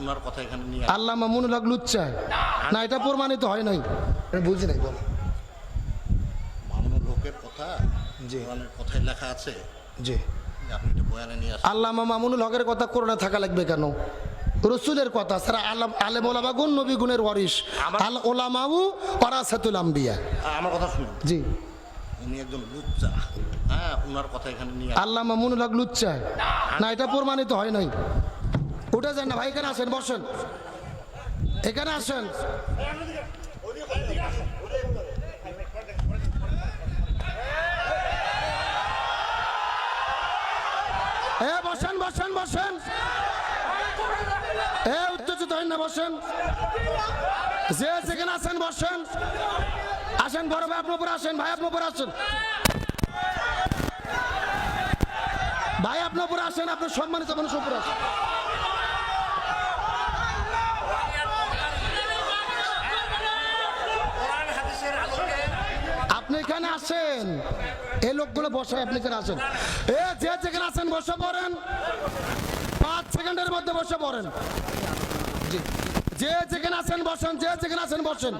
ওনার কথা এখানে নিয়ে আল্লাহ মামুনুল হক লুচ্চা। না এটা প্রমাণিত হয় নাই। বুঝি নাই বল। মামুনুল হকের কথা। কোরআনের কথায় লেখা আছে? জি। যে আল্লাহ মামুনুল হকের কথা করোনা থাকা লাগবে কেন? রসুলের কথা সারা আলম আলেম ওলামা গুণ নবী গুণের ওয়ারিস আল ওলামাউ ওরাসাতুল আম্বিয়া। আমার কথা শুনুন। জি। উনি একজন লুচ্চা। হ্যাঁ ওনার কথা এখানে নিয়ে আল্লাহ মামুনুল হক লুচ্চা। না এটা প্রমাণিত হয় নাই। উঠে যান না, ভাই, এখানে আসেন, বসেন। এখানে আসেন। বসেন বসেন বসেন। এ, উত্তেজিত হন না, বসেন। যে যেখানে আছেন, বসেন। আসেন, বড় ভাই, আপনার উপর আসেন, ভাই, আপনার উপর আসেন। ভাই, আপনার উপর আসেন, আপনার সম্মানিত মানুষ উপর আসেন। আসেন এই লোকগুলো বসায় আপনি এখানে আসেন। এ যে যেখানে আছেন বসে পড়েন। পাঁচ সেকেন্ডের মধ্যে বসে পড়েন। জি। যে যেখানে আছেন বসেন। যে যেখানে আছেন বসেন।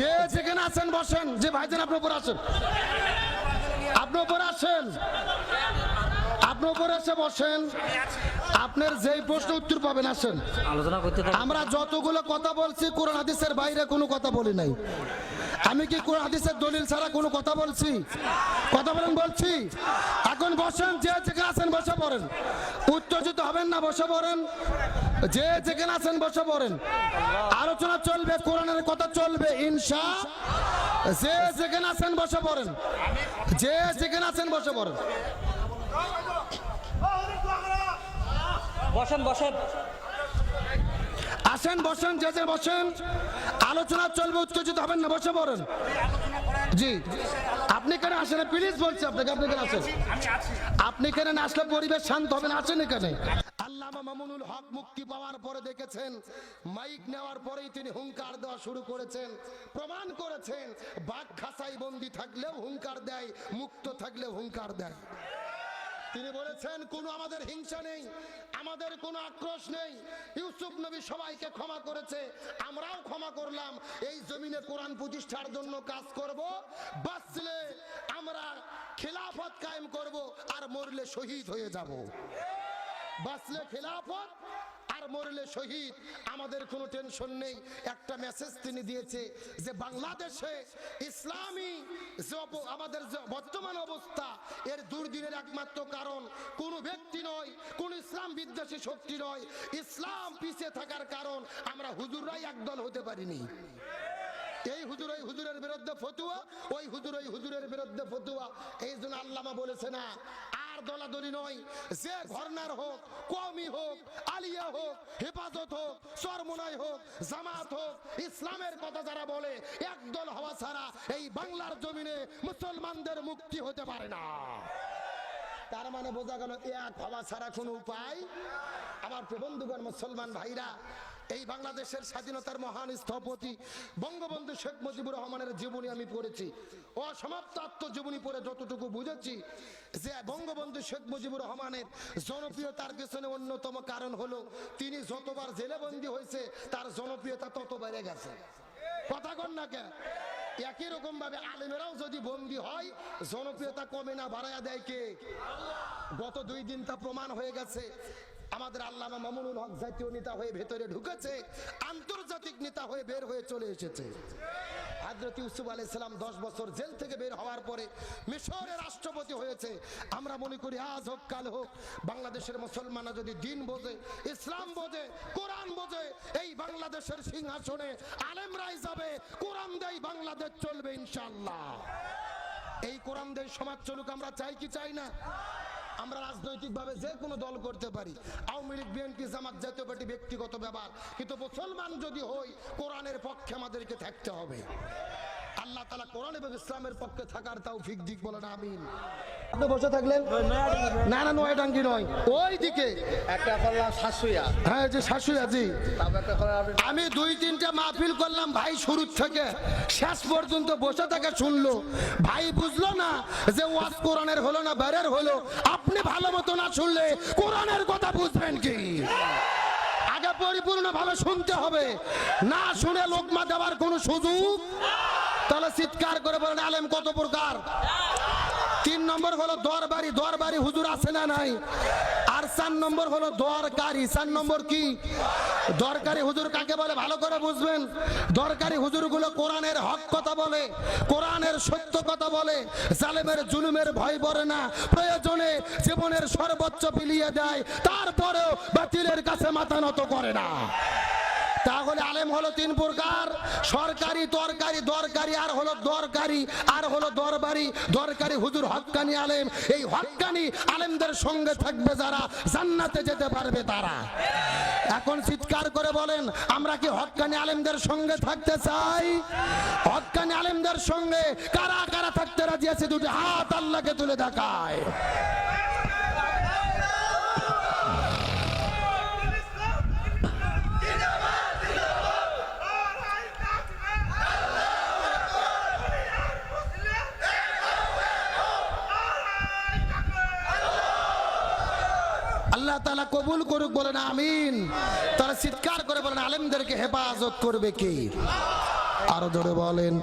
যে যেখানে আছেন বসেন। যে ভাইজান আপনার উপর আসেন। আপনার উপর আসেন। আপনার উপর এসে বসেন। আপনার যেই প্রশ্ন উত্তর পাবেন আসেন। আলোচনা করতে আমরা যতগুলো কথা বলছি কোরআন হাদিসের বাইরে কোনো কথা বলি নাই। আমি কি কোরআন হাদিসের দলিল ছাড়া কোনো কথা বলছি? কথা বলেন, বলছি। এখন বসেন, যে যেখানে আছেন বসে পড়েন। উত্তেজিত হবেন না, বসে পড়েন। যে যেখানে আছেন বসে পড়েন। আলোচনা চলবে, কোরআনের কথা চলবে, ইনশা। যে যেখানে আছেন বসে পড়েন। যে যেখানে আছেন বসে পড়েন। বসেন বসেন। আসেন বসেন, যে যে বসেন। আলোচনা চলবে, উত্তেজিত হবেন না, বসে পড়েন। জি। আপনি কেন আসেন প্লিজ বলছি আপনাকে, আপনি কেন আসেন। আপনি কেন আসলে পরিবেশ শান্ত হবে না, আসেন এখানে। মামুনুল হক মুক্তি পাওয়ার পরে দেখেছেন, মাইক নেওয়ার পরেই তিনি হুঙ্কার দেওয়া শুরু করেছেন, প্রমাণ করেছেন, বাঘ খাসাই বন্দি থাকলেও হুঙ্কার দেয়, মুক্ত থাকলেও হুঙ্কার দেয়। তিনি বলেছেন, কোনো আমাদের হিংসা নেই, আমাদের কোনো আক্রোশ নেই। ইউসুফ নবী সবাইকে ক্ষমা করেছে, আমরাও ক্ষমা করলাম। এই জমিনে কোরআন প্রতিষ্ঠার জন্য কাজ করব, বাঁচলে আমরা খেলাফত কায়েম করব আর মরলে শহীদ হয়ে যাব। বাঁচলে খেলাফত আর মরলে শহীদ। আমাদের কোনো টেনশন নেই। একটা মেসেজ তিনি দিয়েছে যে বাংলাদেশে ইসলামী যে আমাদের যে বর্তমান অবস্থা, এর দুর্দিনের একমাত্র কারণ কোন ব্যক্তি নয়, কোন ইসলাম বিদ্বেষী শক্তি নয়। ইসলাম পিছিয়ে থাকার কারণ আমরা হুজুররাই একদল হতে পারিনি। এই হুজুর ওই হুজুরের বিরুদ্ধে ফতুয়া, ওই হুজুর ওই হুজুরের বিরুদ্ধে ফতুয়া। এই জন্য আল্লামা বলেছে না আর দলাদলি নয়। যে ঘরনার হোক কমি হোক, আলিয়া হোক, হেফাজত হোক চরমনাই হোক জামাত হোক, ইসলামের কথা যারা বলে, একদল হওয়া ছাড়া এই বাংলার জমিনে মুসলমানদের মুক্তি হতে পারে না। তার মানে বোঝা গেল, এক হওয়া ছাড়া কোনো উপায়? আমার প্রবন্ধুগণ মুসলমান ভাইরা এই বাংলাদেশের স্বাধীনতার মহান স্থপতি বঙ্গবন্ধু শেখ মুজিবুর রহমানের জীবনী আমি পড়েছি। অসমাপ্ত আত্মজীবনী পড়ে যতটুকু বুঝেছি যে বঙ্গবন্ধু শেখ মুজিবুর রহমানের জনপ্রিয়তার পেছনে অন্যতম কারণ হলো তিনি যতবার জেলেবন্দি হয়েছে, তার জনপ্রিয়তা তত বেড়ে গেছে। কথা কন না কে একই রকম ভাবে আলেমেরাও যদি বন্দি হয়, জনপ্রিয়তা কমে না, বাড়ায়া দেয় কে? গত দুই দিন তা প্রমাণ হয়ে গেছে আমাদের আল্লামা মামুনুল হক জাতীয় নেতা হয়ে ভেতরে ঢুকেছে, আন্তর্জাতিক নেতা হয়ে বের হয়ে চলে এসেছে। হজরত ইউসুফ আলাইসালাম দশ বছর জেল থেকে বের হওয়ার পরে মিশরের রাষ্ট্রপতি হয়েছে। আমরা মনে করি আজ হোক, কাল হোক, বাংলাদেশের মুসলমানরা যদি দিন বোঝে, ইসলাম বোঝে, কোরআন বোঝে, এই বাংলাদেশের সিংহাসনে আলেমরাই যাবে, কোরআন দেই বাংলাদেশ চলবে ইনশাল্লাহ এই কোরআন দেই সমাজ চলুক, আমরা চাই কি চাই না? আমরা রাজনৈতিকভাবে যে কোনো দল করতে পারি। আওয়ামী লীগ, বিএনপি, জামাত জাতীয় পার্টি ব্যক্তিগত ব্যাপার। কিন্তু মুসলমান যদি হই, কোরআনের পক্ষে আমাদেরকে থাকতে হবে। আল্লাহ তালা কোরআন এবং ইসলামের পক্ষে থাকার তাও ফিক দিক বলেন আমিন। আপনি বসে থাকলেন? না না নয় ডাঙ্গি নয়। ওই দিকে। একটা করলাম শাশুয়া হ্যাঁ যে শাশুড়ি জি। আমি দুই তিনটা মাহফিল করলাম ভাই শুরু থেকে। শেষ পর্যন্ত বসে থেকে শুনলো। ভাই বুঝলো না যে ওয়াজ কোরআনের হলো না বাইরের হলো। আপনি ভালো মতো না শুনলে কোরআনের কথা বুঝবেন কি? আগে পরিপূর্ণ ভাবে শুনতে হবে। না শুনে লোকমা দেওয়ার কোনো সুযোগ তাহলে চিৎকার করে বলেন, আলেম কত প্রকার? তিন নম্বর হলো দরবারি দরবারি হুজুর আছে না নাই? আর চার নম্বর হলো দরকারি। চার নম্বর কি? দরকারি হুজুর কাকে বলে? ভালো করে বুঝবেন। দরকারি হুজুরগুলো কোরআনের হক কথা বলে, কোরআনের সত্য কথা বলে। জালেমের জুলুমের ভয় পড়ে না। প্রয়োজনে জীবনের সর্বোচ্চ বিলিয়ে দেয়। তারপরেও বাতিলের কাছে মাথা নত করে না। তাহলে আলেম হলো তিন প্রকার। সরকারি তরকারি হলো দরকারি আর হলো দরবারি। দরকারি হুজুর হকানি আলেম। এই হকানি আলেমদের সঙ্গে থাকবে যারা, জান্নাতে যেতে পারবে তারা। এখন চিৎকার করে বলেন, আমরা কি হক্কানি আলেমদের সঙ্গে থাকতে চাই? হক্কানি আলেমদের সঙ্গে কারা কারা থাকতে রাজি আছে? দুটি হাত আল্লাহকে তুলে দেখায়। আল্লাহ তালা কবুল করুক, বলেন আমিন। তারা চিৎকার করে বলেন, আলেমদেরকে হেফাজত করবে কে? আরও ধরে বলেন।